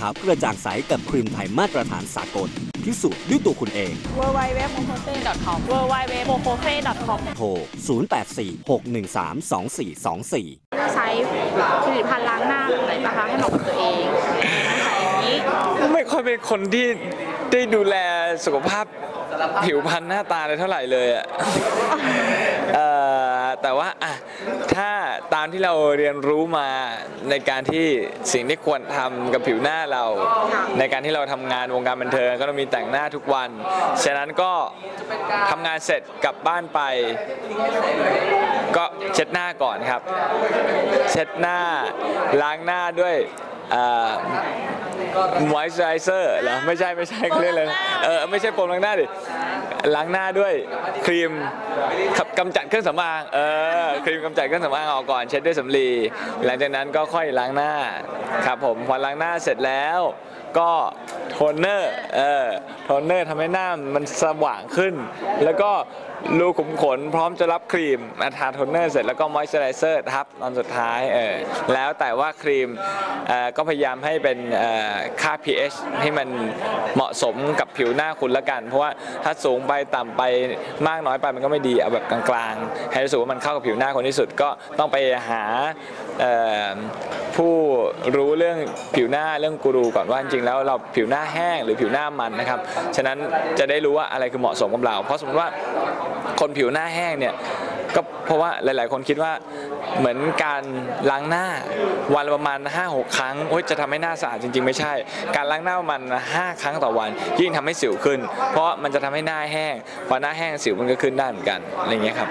ขาวกระจ่างใสกับครีมไทยมาตรฐานสากลพิสูจน์ด้วยตัวคุณเองเวอร์ไวเว็บโมโคเซ่ .com w w w m o k o s e c o m โทร 0846132424ใช้ผลิตภัณฑ์ล้างหน้าแบบไหนปะคะให้เหมาะกับตัวเองใส่อย่างนี้ ไม่ค่อยเป็นคนที่ได้ดูแลสุขภาพ ผิวพรรณหน้าตาเลยเท่าไหร่เลยอะเอ่อแต่ว่าอะถ้าตามที่เราเรียนรู้มาในการที่สิ่งที่ควรทำกับผิวหน้าเรา ในการที่เราทำงานวงการบันเทิงก็ต้องมีแต่งหน้าทุกวัน ฉะนั้นก็ทำงานเสร็จกลับบ้านไป ก็เช็ดหน้าก่อนครับ เช็ดหน้าล้างหน้าด้วย มอยส์ไรเซอร์เหรอไม่ใช่ไม่ใช่เขาเรียกอะไรนะเออไม่ใช่โฟมล้างหน้าดิล้างหน้าด้วยครีมขับกำจัดเครื่องสำอางเออครีมกำจัดเครื่องสำอางออกก่อนเช็ดด้วยสำลีหลังจากนั้นก็ค่อยล้างหน้าครับผมพอล้างหน้าเสร็จแล้วก็โทนเนอร์เออโทนเนอร์ทำให้หน้ามันสว่างขึ้น แล้วก็รูขุมขนพร้อมจะรับครีมมาทาโทนเนอร์เสร็จแล้วก็มอยส์ไรเซอร์ทับตอนสุดท้ายเออแล้วแต่ว่าครีมเอ่อก็พยายามให้เป็นเอ่อค่า pH ให้มันเหมาะสมกับผิวหน้าคุณละกัน เพราะว่าถ้าสูงไปต่ำไปมากน้อยไปมันก็ไม่ดีเอาแบบกลางๆ ให้รู้สึกว่ามันเข้ากับผิวหน้าคนที่สุดก็ต้องไปหาเอ่อผู้รู้เรื่องผิวหน้าเรื่องกูรูก่อนว่าจริงๆแล้วเราผิวหน้าแห้งหรือผิวหน้ามันนะครับ ฉะนั้นจะได้รู้ว่าอะไรคือเหมาะสมกับเรา เพราะสมมติว่าคนผิวหน้าแห้งเนี่ยก็เพราะว่าหลาย ๆ คนคิดว่าเหมือนการล้างหน้าวันละประมาณ 5-6 ครั้งโอ๊ยจะทำให้หน้าสะอาดจริง ๆ ไม่ใช่ การล้างหน้าประมาณ5ครั้งต่อวัน ยิ่งทำให้สิวขึ้น เพราะมันจะทำให้หน้าแห้งพอหน้าแห้งสิวมันก็ขึ้นได้เหมือนกันอะไรอย่างเงี้ยครับ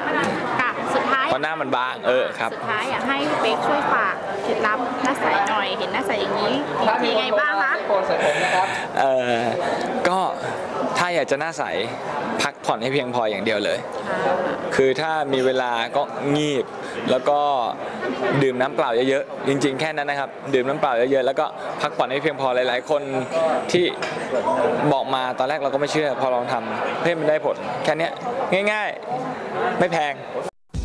ค่ะสุดท้ายเพราะหน้ามันบางเออครับสุดท้ายอยากให้เบคช่วยฝากเค ล็ดลับหน้าใสหน่อย เห็นหน้าใสอย่างนี้มีไงบ้างคะเอ่อก็ถ้าอยากจะหน้าใสพักผ่อนให้เพียงพออย่างเดียวเลย คือถ้ามีเวลาก็งีบ แล้วก็ดื่มน้ำเปล่าเยอะๆ จริงๆ แค่นั้นนะครับ ดื่มน้ำเปล่าเยอะๆ แล้วก็พักผ่อนให้เพียงพอหลายๆ คนที่บอกมาตอนแรกเราก็ไม่เชื่อ พอลองทำเพื่อมันได้ผล แค่เนี้ยง่ายๆ ไม่แพง